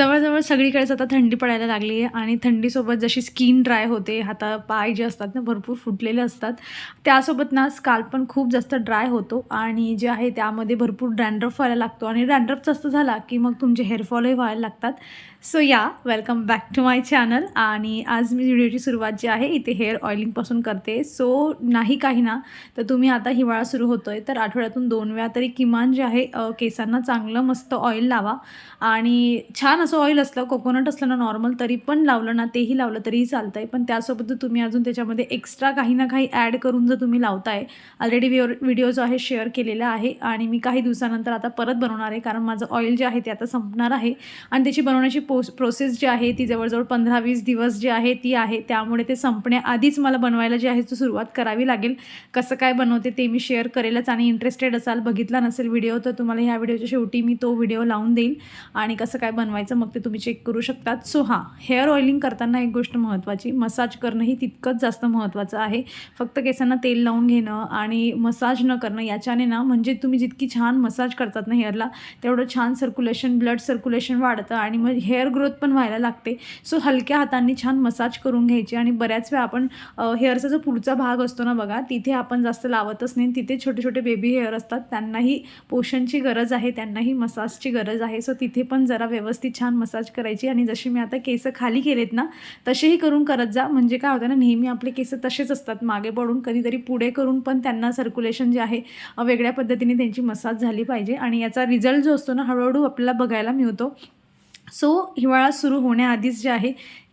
जवळजवळ सगळीकडेच आता थंडी पडायला लागली आहे आणि थंडीसोबत जशी स्किन ड्राय होते हाता पाय जे असतात ना भरपूर फुटलेले असतात. त्यासोबत ना स्काल्प पण खूप जास्त ड्राय होतो आणि जे आहे त्यामध्ये भरपूर डॅन्ड्रफ व्हायला लागतो आणि डॅन्ड्रफ जास्त झाला की मग तुमचे हेअरफॉलही व्हायला लागतात. सो या welcome back to my channel आणि आज मी व्हिडिओची सुरुवात जी आहे इथे हेअर ऑइलिंगपासून करते. सो नाही काही ना तर तुम्ही आता हिवाळा सुरू होतो आहे तर आठवड्यातून दोन वेळा तरी किमान जे आहे केसांना चांगलं मस्त ऑइल लावा आणि छान असं ऑइल असलं कोकोनट असलं ना नॉर्मल तरी पण लावलं ना तेही लावलं तरीही चालतं आहे पण त्यासोबत तुम्ही अजून त्याच्यामध्ये एक्स्ट्रा काही ना काही ॲड करून जर तुम्ही लावताय ऑलरेडी व्हिडिओ जो आहे शेअर केलेला आहे आणि मी काही दिवसानंतर आता परत बनवणार आहे कारण माझं ऑइल जे आहे ते आता संपणार आहे. आणि त्याची बनवण्याची पोस प्रोसेस जी आहे ती जवळजवळ पंधरा वीस दिवस जी आहे ती आहे. त्यामुळे ते संपण्याआधीच मला बनवायला जे आहे ती सुरुवात करावी लागेल. कसं काय बनवते ते मी शेअर करेलच आणि इंटरेस्टेड असाल बघितला नसेल व्हिडिओ तर तुम्हाला ह्या व्हिडिओच्या शेवटी मी तो व्हिडिओ लावून देईल. आणि कसं काय बनवायचं मग ते तुम्ही चेक करू शकतात. सो हां हेअर ऑइलिंग करताना एक गोष्ट महत्त्वाची मसाज करणंही तितकंच जास्त महत्त्वाचं आहे. फक्त केसांना तेल लावून घेणं आणि मसाज न करणं याच्याने ना म्हणजे तुम्ही जितकी छान मसाज करतात ना हेअरला तेवढं छान सर्क्युलेशन ब्लड सर्क्युलेशन वाढतं आणि मग हेअर ग्रोथ पण व्हायला लागते. सो हलक्या हातांनी छान मसाज करून घ्यायची आणि बऱ्याच वेळा आपण हेअरचा जो पुढचा भाग असतो ना बघा तिथे आपण जास्त लावतच नाही. तिथे छोटे छोटे बेबी हेअर असतात. त्यांनाही पोषणची गरज आहे. त्यांनाही मसाजची गरज आहे. सो तिथे पण जरा व्यवस्थित छान मसाज करायची आणि जशी मी आता केस खाली केलेत ना तसेही करून करत जा. म्हणजे काय होतं ना नेहमी आपले केस तसेच असतात. मागे पडून कधीतरी पुढे करून पण त्यांना सर्क्युलेशन जे आहे वेगळ्या पद्धतीने त्यांची मसाज झाली पाहिजे. आणि याचा रिझल्ट जो असतो ना हळूहळू आपल्याला बघायला मिळतो. सो हिवाळा सुरू होण्याआधीच जे आहे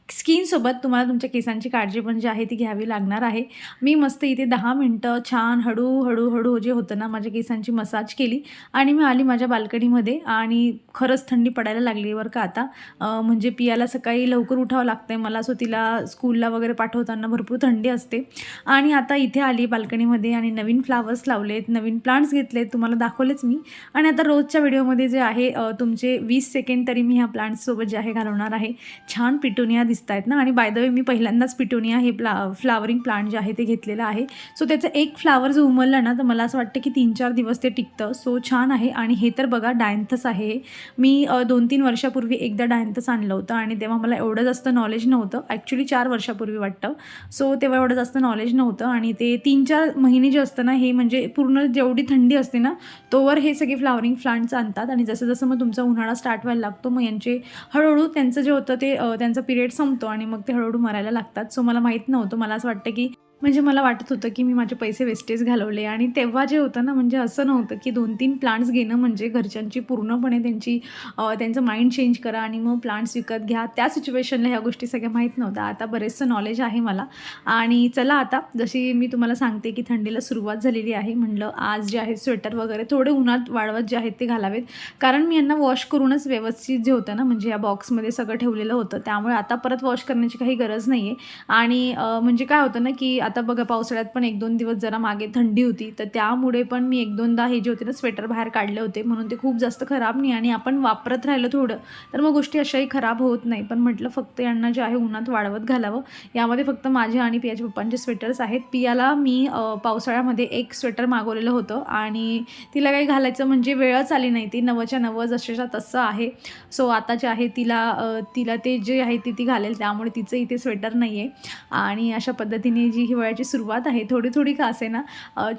स्किनसोबत तुम्हाला तुमच्या केसांची काळजी पण जी आहे ती घ्यावी लागणार आहे. मी मस्त इथे दहा मिनटं छान हळूहळू हळू जे होतं ना माझ्या केसांची मसाज केली आणि मी आली माझ्या बाल्कनीमध्ये आणि खरंच थंडी पडायला लागली बरं का आता. म्हणजे पियाला सकाळी लवकर उठावं लागतं आहे मला सो तिला स्कूलला वगैरे पाठवताना भरपूर थंडी असते. आणि आता इथे आली बाल्कनीमध्ये आणि नवीन फ्लावर्स लावलेत नवीन प्लांट्स घेतलेत तुम्हाला दाखवलेच मी. आणि आता रोजच्या व्हिडिओमध्ये जे आहे तुमचे वीस सेकंड तरी मी ह्या प्लांट्ससोबत जे आहे घालवणार आहे. छान पिटोनिया दिसत आहेत ना. आणि बाय द वे मी पहिल्यांदाच पिटोनिया हे प्ला फ्लावरिंग प्लांट जे आहे ते घेतलेलं आहे. सो त्याचं एक फ्लावर जो उमललं ना तर मला असं वाटतं की तीन चार दिवस ते टिकतं. सो छान आहे. आणि हे तर बघा डायंथस आहे. मी दोन तीन वर्षापूर्वी एकदा डायंथस आणलं होतं. आणि तेव्हा मला एवढं जास्त नॉलेज नव्हतं. ॲक्च्युली चार वर्षापूर्वी वाटतं. सो तेव्हा एवढं जास्त नॉलेज नव्हतं. आणि ते तीन चार महिने जे असतं ना हे म्हणजे पूर्ण जेवढी थंडी असते ना तोवर हे सगळे फ्लावरिंग प्लांट्स आणतात. आणि जसं जसं मग तुमचा उन्हाळा स्टार्ट व्हायला लागतो मग यांचे हळूहळू त्यांचं जे होतं ते अ, त्यांचा पिरियड संपतो आणि मग ते हळूहळू मरायला लागतात. सो मला माहीत नव्हतं. मला असं वाटतं की म्हणजे मला वाटत होतं की मी माझे पैसे वेस्टेज घालवले. आणि तेव्हा जे होतं ना म्हणजे असं नव्हतं की दोन तीन प्लांट्स घेणं म्हणजे घरच्यांची पूर्णपणे त्यांची त्यांचं माइंड चेंज करा आणि मग प्लांट्स विकत घ्या. त्या सिच्युएशनला ह्या गोष्टी सगळ्या माहीत नव्हत्या. आता बरेचसं नॉलेज आहे मला. आणि चला आता जशी मी तुम्हाला सांगते की थंडीला सुरुवात झालेली आहे म्हणलं आज जे आहे स्वेटर वगैरे थोडे उन्हात वाळवत जे आहेत ते घालावेत. कारण मी यांना वॉश करूनच व्यवस्थित जे होतं ना म्हणजे या बॉक्समध्ये सगळं ठेवलेलं होतं. त्यामुळे आता परत वॉश करण्याची काही गरज नाही आहे आणि म्हणजे काय होतं ना की आता बघा पावसाळ्यात पण एक दोन दिवस जरा मागे थंडी होती तर त्यामुळे पण मी एक दोनदा हे जे होते ना स्वेटर बाहेर काढले होते म्हणून ते खूप जास्त खराब नाही आणि आपण वापरत राहिलं थोडं तर मग गोष्टी अशाही खराब होत नाही. पण म्हटलं फक्त यांना जे आहे उन्हात वाढवत घालावं. यामध्ये फक्त माझे आणि पियाच्या पप्पांचे स्वेटर्स आहेत. पियाला मी पावसाळ्यामध्ये एक स्वेटर मागवलेलं होतं आणि तिला काही घालायचं म्हणजे वेळच आली नाही. ती नवच्या नवं जशाच्या तसं आहे. सो आता जे आहे तिला तिला ते जे आहे ते ती घालेल त्यामुळे तिचं इथे स्वेटर नाही आहे आणि अशा पद्धतीने जी हिवाळ्याची सुरुवात आहे. थोडी थोडी का असे ना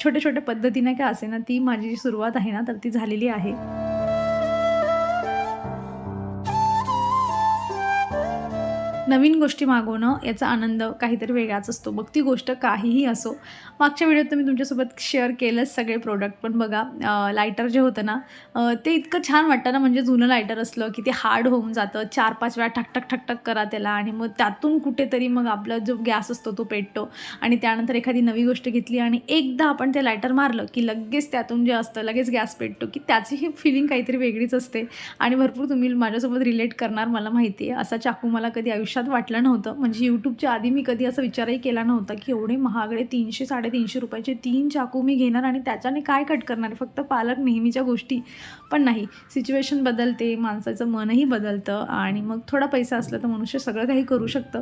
छोट्या छोट्या पद्धतीने का असे ना ती माझी जी सुरुवात आहे ना तर ती झालेली आहे. नवीन गोष्टी मागवणं याचा आनंद काहीतरी वेगळाच असतो. मग ती गोष्ट काहीही असो. मागच्या व्हिडिओत तुम्ही मी तुमच्यासोबत शेअर केलंच सगळे प्रोडक्ट पण बघा लायटर जे होतं ना ते इतकं छान वाटतं ना म्हणजे जुनं लायटर असलं की ते हार्ड होऊन जातं. चार पाच वेळा ठक ठक ठक ठक करा त्याला आणि मग त्यातून कुठेतरी मग आपला जो गॅस असतो तो पेटतो. आणि त्यानंतर एखादी नवी गोष्ट घेतली आणि एकदा आपण ते लायटर मारलं की लगेच त्यातून जे असतं लगेच गॅस पेटतो की त्याची ही फिलिंग काहीतरी वेगळीच असते. आणि भरपूर तुम्ही माझ्यासोबत रिलेट करणार मला माहिती आहे. असा चाकू मला कधी आयुष्यात लक्षात वाटलं नव्हतं. म्हणजे यूट्यूबच्या आधी मी कधी असा विचारही केला नव्हता की एवढे महागडे तीनशे साडेतीनशे रुपयाचे तीन चाकू मी घेणार आणि त्याच्याने काय कट करणार? फक्त पालक नेहमीच्या गोष्टी. पण नाही. सिच्युएशन बदलते माणसाचं मनही बदलतं आणि मग थोडा पैसा असला तर मनुष्य सगळं काही करू शकतं.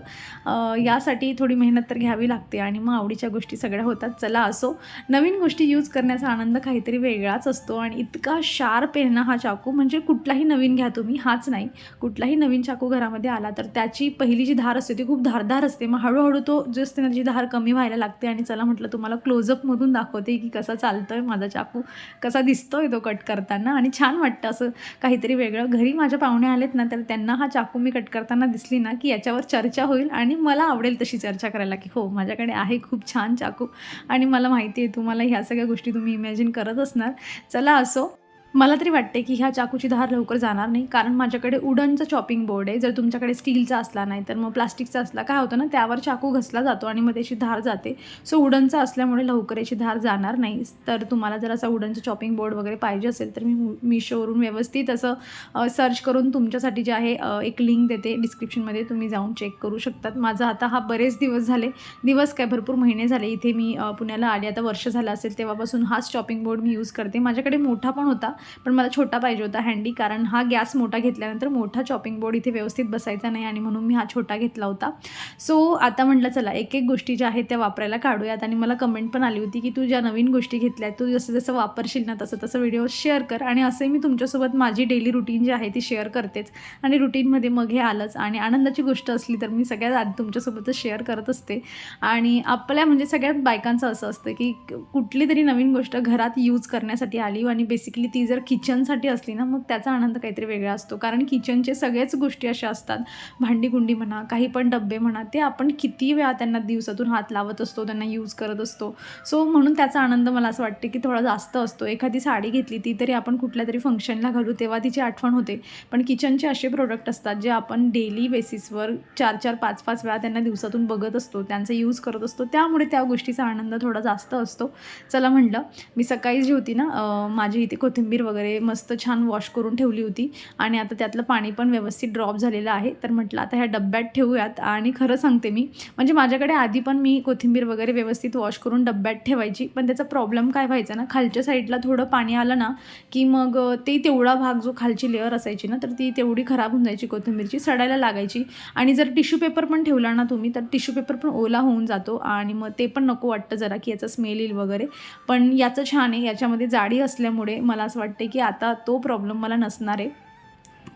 यासाठी थोडी मेहनत तर घ्यावी लागते आणि मग आवडीच्या गोष्टी सगळ्या होतात. चला असो. नवीन गोष्टी यूज करण्याचा आनंद काहीतरी वेगळाच असतो आणि इतका शार्प आहे ना हा चाकू. म्हणजे कुठलाही नवीन घ्या तुम्ही. हाच नाही. कुठलाही नवीन चाकू घरामध्ये आला तर त्याची पहिली जी धार असते ती खूप धारदार असते. मग हळूहळू तो जो असते ना त्याची धार कमी व्हायला लागते आणि चला म्हटलं तुम्हाला क्लोजअपमधून दाखवते की कसा चालतो आहे माझा चाकू कसा दिसतो आहे तो कट करताना. आणि छान वाटतं असं काहीतरी वेगळं. घरी माझ्या पाहुणे आलेत ना तर त्यांना हा चाकू मी कट करताना दिसली ना की याच्यावर चर्चा होईल आणि मला आवडेल तशी चर्चा करायला की हो माझ्याकडे आहे खूप छान चाकू आणि मला माहिती आहे तुम्हाला ह्या सगळ्या गोष्टी तुम्ही इमॅजिन करत असणार. चला असो. मला तरी वाटते की ह्या चाकूची धार लवकर जाणार नाही कारण माझ्याकडे उडनचं चॉपिंग बोर्ड आहे. जर तुमच्याकडे स्टीलचा असला नाही तर मग प्लास्टिकचा असला काय होतं ना त्यावर चाकू घसला जातो आणि मग त्याची धार जाते. सो उडनचा असल्यामुळे लवकर याची धार जाणार नाही. तर तुम्हाला जर असा उडनचं चॉपिंग बोर्ड वगैरे पाहिजे असेल तर मी मिशोवरून व्यवस्थित असं सर्च करून तुमच्यासाठी जे आहे एक लिंक देते. डिस्क्रिप्शनमध्ये तुम्ही जाऊन चेक करू शकतात. माझा आता हा बरेच दिवस झाले दिवस काय भरपूर महिने झाले इथे मी पुण्याला आले. आता वर्ष झालं असेल तेव्हापासून हाच चॉपिंग बोर्ड मी यूज करते. माझ्याकडे मोठा पण होता पण मला छोटा पाहिजे होता हँडी कारण हा गॅस मोठा घेतल्यानंतर मोठा चॉपिंग बोर्ड इथे व्यवस्थित बसायचा नाही आणि म्हणून मी हा छोटा घेतला होता. सो आता म्हटलं चला एक एक गोष्टी ज्या आहेत त्या वापरायला काढूयात आणि मला कमेंट पण आली होती की तू ज्या नवीन गोष्टी घेतल्या तू जसं जसं वापरशील ना तसं तसं व्हिडिओ शेअर कर आणि असे मी तुमच्यासोबत माझी डेली रुटीन जी आहे ती शेअर करतेच. आणि रुटीनमध्ये मग हे आलंच आणि आनंदाची गोष्ट असली तर मी सगळ्यात आधी तुमच्यासोबतच शेअर करत असते. आणि आपल्या म्हणजे सगळ्यात बायकांचं असं असतं की कुठली तरी नवीन गोष्ट घरात यूज करण्यासाठी आली आणि बेसिकली ती जर किचनसाठी असली ना मग त्याचा आनंद काहीतरी वेगळा असतो. कारण किचनचे सगळेच गोष्टी अशा असतात. भांडीकुंडी म्हणा काही पण डब्बे म्हणा ते आपण किती वेळा त्यांना दिवसातून हात लावत असतो त्यांना यूज करत असतो. सो म्हणून त्याचा आनंद मला असं वाटते की थोडा जास्त असतो. एखादी साडी घेतली ती तरी आपण कुठल्या तरी फंक्शनला घालू तेव्हा तिची आठवण होते. पण किचनचे असे प्रोडक्ट असतात जे आपण डेली बेसिसवर चार चार पाच पाच वेळा त्यांना दिवसातून बघत असतो त्यांचा यूज करत असतो. त्यामुळे त्या गोष्टीचा आनंद थोडा जास्त असतो. चला म्हटलं मी सकाळी जी होती ना माझी इथे कोथिंबीर वगैरे मस्त छान वॉश करून ठेवली होती. आणि आता त्यातलं पाणी पण व्यवस्थित ड्रॉप झालेलं आहे. तर म्हटलं आता ह्या डब्यात ठेवूयात. आणि खरं सांगते मी म्हणजे माझ्याकडे आधी पण मी कोथिंबीर वगैरे व्यवस्थित वॉश करून डब्यात ठेवायची. पण त्याचा प्रॉब्लेम काय व्हायचा ना खालच्या साईडला थोडं पाणी आलं ना की मग ते तेवढा भाग जो खालची लेअर असायची ना तर ती तेवढी खराब होऊन जायची कोथिंबीरची सडायला लागायची. आणि जर टिश्यू पेपर पण ठेवला ना तुम्ही तर टिश्यू पेपर पण ओला होऊन जातो. आणि मग ते पण नको वाटतं जरा की याचा स्मेल येईल वगैरे. पण याचं छान आहे याच्यामध्ये जाडी असल्यामुळे मला असं वाटतं वाटते की आता तो प्रॉब्लेम मला नसणार आहे.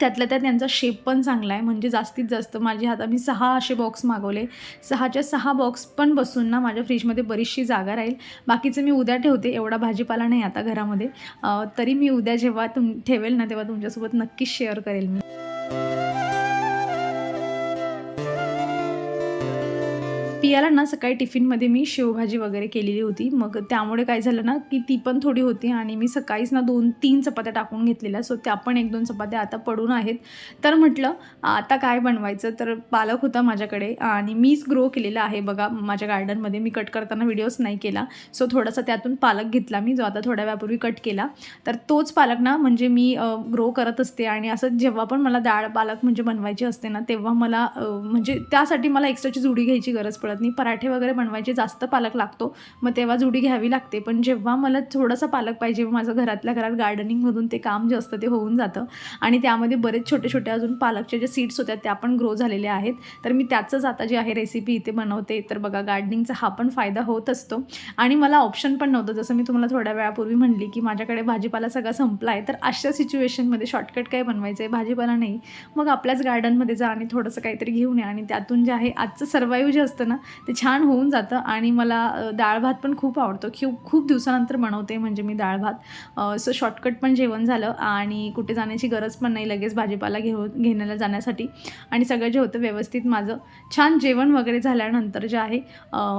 त्यातल्या त्यात त्यांचा शेप पण चांगला आहे. म्हणजे जास्तीत जास्त माझे हात मी सहा असे बॉक्स मागवले. सहाच्या सहा बॉक्स पण बसून ना माझ्या फ्रीजमध्ये बरीचशी जागा राहील. बाकीचं मी उद्या ठेवते. एवढा भाजीपाला नाही आता घरामध्ये. तरी मी उद्या जेव्हा तुम ठेवेल ना तेव्हा तुमच्यासोबत नक्कीच शेअर करेल मी. पियाला ना सकाळी टिफिनमध्ये मी शेवभाजी वगैरे केलेली होती. मग त्यामुळे काय झालं ना की ती पण थोडी होती आणि मी सकाळीच ना दोन तीन चपात्या टाकून घेतलेल्या. सो त्या पण एक दोन चपात्या आता पडून आहेत. तर म्हटलं आता काय बनवायचं? तर पालक होता माझ्याकडे आणि मीच ग्रो केलेला आहे. बघा माझ्या गार्डनमध्ये मी कट करताना व्हिडिओज नाही केला. सो थोडासा त्यातून पालक घेतला मी जो आता थोड्या वेळापूर्वी कट केला. तर तोच पालक ना म्हणजे मी ग्रो करत असते आणि असं जेव्हा पण मला डाळ पालक म्हणजे बनवायची असते ना तेव्हा मला म्हणजे त्यासाठी मला एक्स्ट्राची जुडी घ्यायची गरज पडत नाही पराठे वगैरे बनवायचे जास्त पालक लागतो मग तेव्हा जुडी घ्यावी लागते. पण जेव्हा मला थोडासा पालक पाहिजे माझं घरातल्या घरात गार्डनिंगमधून ते काम जे असतं ते होऊन जातं. आणि त्यामध्ये बरेच छोटे छोटे अजून पालकच्या ज्या सीड्स होत्या त्या पण ग्रो झालेल्या आहेत. तर मी त्याचंच आता जे आहे रेसिपी इथे बनवते. तर बघा गार्डनिंगचा हा पण फायदा होत असतो. आणि मला ऑप्शन पण नव्हतं. जसं मी तुम्हाला थोड्या वेळापूर्वी म्हणली की माझ्याकडे भाजीपाला सगळा संपला आहे तर अशा सिच्युएशनमध्ये शॉर्टकट काय बनवायचं आहे भाजीपाला नाही. मग आपल्याच गार्डनमध्ये जा आणि थोडंसं काहीतरी घेऊन या. आणि त्यातून जे आहे आजचं सर्वाईव्ह जे असतं ना ते छान होऊन जातं. आणि मला डाळ भात पण खूप आवडतो. खूप खूप दिवसानंतर बनवते म्हणजे मी डाळ भात. सो शॉर्टकट पण जेवण झालं. आणि कुठे जाण्याची गरज पण नाही लगेच भाजीपाला घेऊन घेण्याला जाण्यासाठी. आणि सगळं जे होतं व्यवस्थित माझं. छान जेवण वगैरे झाल्यानंतर जे आहे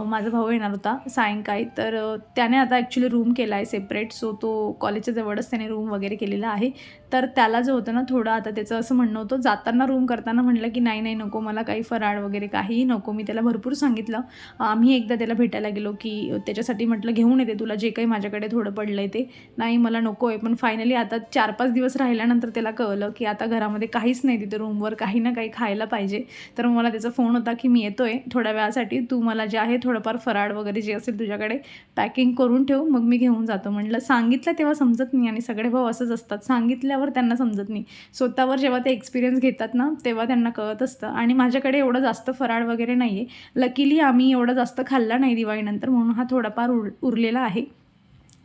माझा भाऊ येणार होता सायंकाळी. तर त्याने आता ॲक्च्युली रूम केला आहे सेपरेट सो तो कॉलेजच्या जवळच त्याने रूम वगैरे केलेला आहे. तर त्याला जो होतं ना थोडं आता त्याचं असं म्हणणं होतं. जाताना रूम करताना म्हणलं की नाही नाही नको मला काही फराळ वगैरे काहीही नको. मी त्याला भरपूर सांगितलं. सांगितलं. आम्ही एकदा त्याला भेटायला गेलो की त्याच्यासाठी म्हटलं घेऊन येते तुला जे काही माझ्याकडे थोडं पडलं आहे ते. नाही मला नको आहे पण फायनली आता चार पाच दिवस राहिल्यानंतर त्याला कळलं की आता घरामध्ये काहीच नाही तिथे रूमवर काही ना काही खायला पाहिजे. तर मला त्याचा फोन होता की मी येतो आहे थोड्या वेळासाठी तू मला जे आहे थोडंफार फराळ वगैरे जे असेल तुझ्याकडे पॅकिंग करून ठेव मग मी घेऊन जातो. म्हटलं सांगितलं तेव्हा समजत नाही आणि सगळे भाऊ असंच असतात. सांगितल्यावर त्यांना समजत नाही. स्वतःवर जेव्हा ते एक्सपिरियन्स घेतात ना तेव्हा त्यांना कळत असतं. आणि माझ्याकडे एवढं जास्त फराळ वगैरे नाही आहे लकीली आम्ही एवढं जास्त खाल्ला नाही दिवाळीनंतर म्हणून हा थोडाफार उर उरलेला आहे.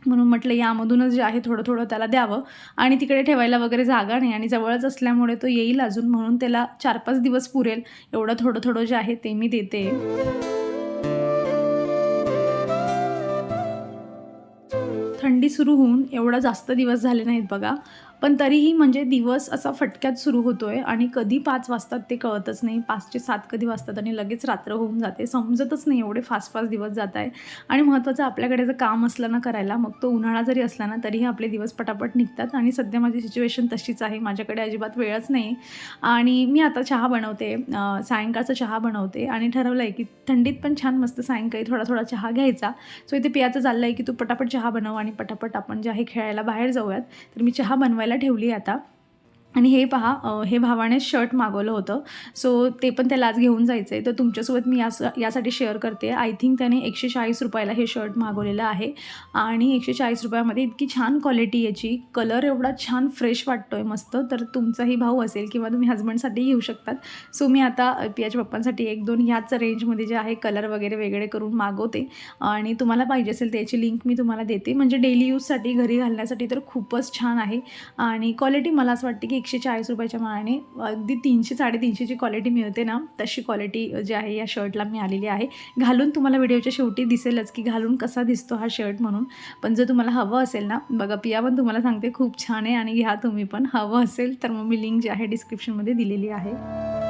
म्हणून म्हटलं यामधूनच जे आहे थोडं थोडं त्याला द्यावं. आणि तिकडे ठेवायला वगैरे जागा नाही आणि जवळच असल्यामुळे तो येईल अजून म्हणून त्याला चार पाच दिवस पुरेल. एवढं थोडं थोडं जे आहे ते मी देते. थंडी सुरू होऊन एवढा जास्त दिवस झाले नाहीत बघा. पण तरीही म्हणजे दिवस असा फटक्यात सुरू होतो आहे आणि कधी पाच वाजतात ते कळतच नाही. पाचचे सात कधी वाजतात आणि लगेच रात्र होऊन जाते. समजतच नाही एवढे फास्ट फास्ट दिवस जात आहे आणि महत्त्वाचं आपल्याकडे जर काम असलं ना करायला मग तो उन्हाळा जरी असला ना तरीही आपले दिवस पटापट निघतात आणि सध्या माझी सिच्युएशन तशीच आहे. माझ्याकडे अजिबात वेळच नाही. आणि मी आता चहा बनवते. सायंकाळचा चहा बनवते आणि ठरवलं आहे की थंडीत पण छान मस्त सायंकाळी थोडा थोडा चहा घ्यायचा. सो इथे पियाचं चाललं आहे की तू पटापट चहा बनव आणि पटापट आपण जे आहे खेळायला बाहेर जाऊयात. तर मी चहा बनवायला ठेवली आता. आणि हे पहा हे भावाने शर्ट मागवलं होतं. सो ते पण त्याला आज घेऊन जायचं आहे तर तुमच्यासोबत मी यास यासाठी शेअर करते. आय थिंक त्याने एकशे चाळीस रुपयाला हे शर्ट मागवलेलं आहे. आणि एकशे चाळीस रुपयामध्ये इतकी छान क्वालिटी याची. कलर एवढा छान फ्रेश वाटतो आहे मस्त. तर तुमचाही भाऊ असेल किंवा तुम्ही हजबंडसाठी घेऊ शकतात. सो मी आता पियाच्या पप्पांसाठी एक दोन ह्याच रेंजमध्ये जे आहे कलर वगैरे वेगळे करून मागवते. आणि तुम्हाला पाहिजे असेल त्याची लिंक मी तुम्हाला देते. म्हणजे डेली यूजसाठी घरी घालण्यासाठी तर खूपच छान आहे. आणि क्वालिटी मला असं वाटते की एकशे चाळीस रुपयाच्या मानाने अगदी तीनशे साडेतीनशेची क्वालिटी मिळते ना तशी क्वालिटी जी आहे या शर्टला मी आलेली आहे. घालून तुम्हाला व्हिडिओच्या शेवटी दिसेलच की घालून कसा दिसतो हा शर्ट म्हणून. पण जर तुम्हाला हवं असेल ना बघा पिया पण तुम्हाला सांगते खूप छान आहे आणि घ्या तुम्ही पण. हवं असेल तर मग मी लिंक जी आहे डिस्क्रिप्शनमध्ये दिलेली आहे.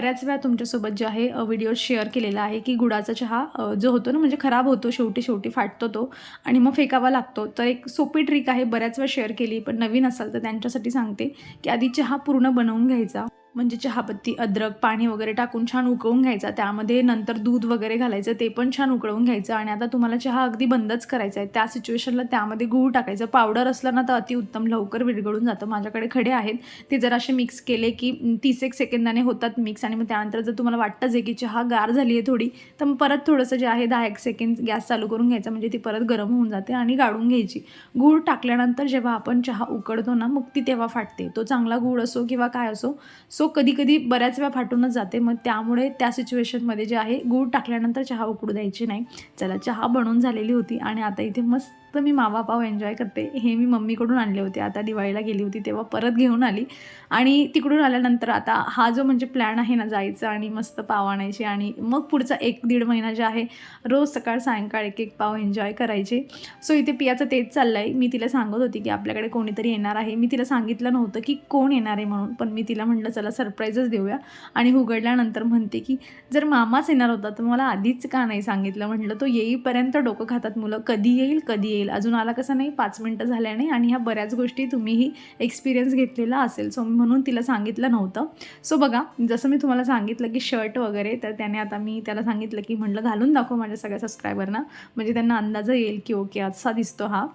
बऱ्याच वेळा तुमच्यासोबत जे आहे व्हिडिओ शेअर केलेला आहे की गुळाचा चहा जो होतो ना म्हणजे खराब होतो शेवटी शेवटी फाटतो तो आणि मग फेकावा लागतो. तर एक सोपी ट्रिक आहे बऱ्याच वेळा शेअर केली पण नवीन असाल तर त्यांच्यासाठी सांगते की आधी चहा पूर्ण बनवून घ्यायचा. म्हणजे चहापत्ती अद्रक पाणी वगैरे टाकून छान उकळून घ्यायचा. त्यामध्ये नंतर दूध वगैरे घालायचं ते पण छान उकळून घ्यायचं. आणि आता तुम्हाला चहा अगदी बंदच करायचा आहे. त्या सिच्युएशनला त्यामध्ये गूळ टाकायचं. पावडर असलं ना तर अतिउत्तम लवकर विरघळून जातं. माझ्याकडे खडे आहेत. ते जर असे मिक्स केले की तीस एक सेकंदाने होतात मिक्स आणि मग त्यानंतर जर तुम्हाला वाटतंच आहे की चहा गार झाली आहे थोडी तर मग परत थोडंसं जे आहे दहा एक सेकंड गॅस चालू करून घ्यायचा. म्हणजे ती परत गरम होऊन जाते आणि गाळून घ्यायची. गूळ टाकल्यानंतर जेव्हा आपण चहा उकडतो ना मग ती तेव्हा फाटते. तो चांगला गूळ असो किंवा काय असो सो कधी कधी बऱ्याच वेळा फाटूनच जाते. मग त्यामुळे त्या सिच्युएशनमध्ये जे आहे गूळ टाकल्यानंतर चहा उकडू द्यायची नाही. चला चहा बनवून झालेली होती आणि आता इथे मस्त मी मावा पाव एन्जॉय करते हे मी मम्मीकडून आणले होते. आता दिवाळीला गेली होती तेव्हा परत घेऊन आली. आणि तिकडून आल्यानंतर आता हा जो म्हणजे प्लॅन आहे ना जायचं आणि मस्त पाव आणायचे आणि मग पुढचा एक दीड महिना जे आहे रोज सकाळ सायंकाळ एक एक पाव एन्जॉय करायचे. सो इथे पियाचं तेच चाललं आहे मी तिला सांगत होती की आपल्याकडे कोणीतरी येणार आहे. मी तिला सांगितलं नव्हतं की कोण येणार आहे म्हणून. पण मी तिला म्हटलं चला सरप्राईजच देऊया. आणि उघडल्यानंतर म्हणते की जर मामाच येणार होता तर मला आधीच का नाही सांगितलं? म्हटलं तो येईपर्यंत डोकं खातात मुलं. कधी येईल कधी येईल अजून आला कसं नाही पाच मिनटं झाल्याने आणि ह्या बऱ्याच गोष्टी तुम्हीही एक्सपिरियन्स घेतलेला असेल. सो म्हणून तिला सांगितलं नव्हतं. सो बघा जसं मी तुम्हाला सांगितलं की शर्ट वगैरे तर त्याने आता मी त्याला सांगितलं की म्हटलं घालून दाखव माझ्या सगळ्या सबस्क्रायबरना म्हणजे त्यांना अंदाज येईल की ओके असा दिसतो हा.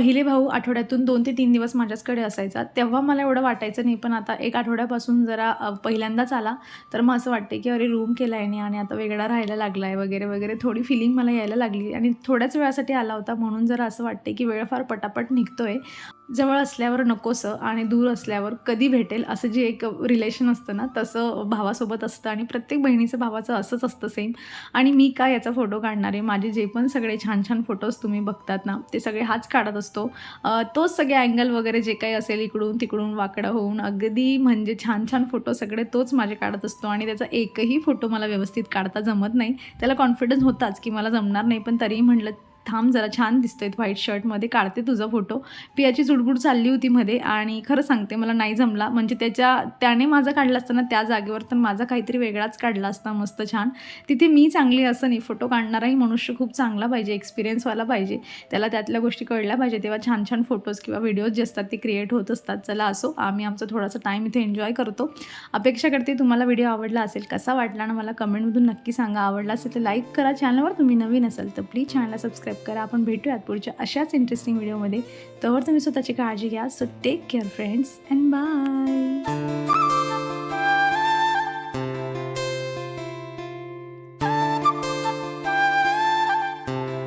पहिले भाऊ आठवड्यातून दोन ते तीन दिवस माझ्याचकडे असायचा. तेव्हा मला एवढं वाटायचं नाही पण आता एक आठवड्यापासून जरा पहिल्यांदाच आला तर मग असं वाटते की अरे रूम केला आहे आणि आता वेगळा राहायला लागला आहे वगैरे वगैरे थोडी फिलिंग मला यायला लागली. आणि थोड्याच वेळासाठी आला होता म्हणून जरा असं वाटते की वेळ फार पटापट निघतो आहे जवळ असल्यावर नकोसं आणि दूर असल्यावर कधी भेटेल असं जे एक रिलेशन असतं ना तसं भावासोबत असतं आणि प्रत्येक बहिणीचं भावाचं असंच असतं सेम आणि मी काय याचा फोटो काढणार आहे? माझे जे पण सगळे छान छान फोटोज तुम्ही बघतात ना ते सगळे हाच काढत असतो. तोच सगळे अँगल वगैरे जे काही असेल इकडून तिकडून वाकडं होऊन अगदी म्हणजे छान छान फोटो सगळे तोच माझे काढत असतो आणि त्याचा एकही फोटो मला व्यवस्थित काढता जमत नाही. त्याला कॉन्फिडन्स होताच की मला जमणार नाही पण तरीही म्हटलं थांब जरा छान दिसतोय व्हाईट शर्टमध्ये काढते तुझा फोटो. पियाची चुडबुड चालली होती मध्ये आणि खरं सांगते मला नाही जमला. म्हणजे त्याच्या त्याने माझा काढला असताना त्या जागेवर तर माझा काहीतरी वेगळाच काढला असता मस्त छान. तिथे मी चांगली असं नाही फोटो काढणाराही मनुष्य खूप चांगला पाहिजे एक्सपिरियन्सवाला पाहिजे. त्याला त्यातल्या गोष्टी कळल्या पाहिजे तेव्हा छान छान फोटोज किंवा व्हिडिओज जे असतात ते क्रिएट होत असतात. चला असो आम्ही आमचा थोडासा टाईम इथे एन्जॉय करतो. अपेक्षा करते तुम्हाला व्हिडिओ आवडला असेल कसा वाटला ना मला कमेंटमधून नक्की सांगा. आवडला असेल तर लाईक करा चॅनलवर तुम्ही नवीन असाल तर प्लीज चॅनलला सबस्क्राईब करा. आपण भेटूयात पुढच्या अशाच इंटरेस्टिंग व्हिडिओमध्ये तोवर तुम्ही स्वतःची काळजी घ्या. So take care friends and bye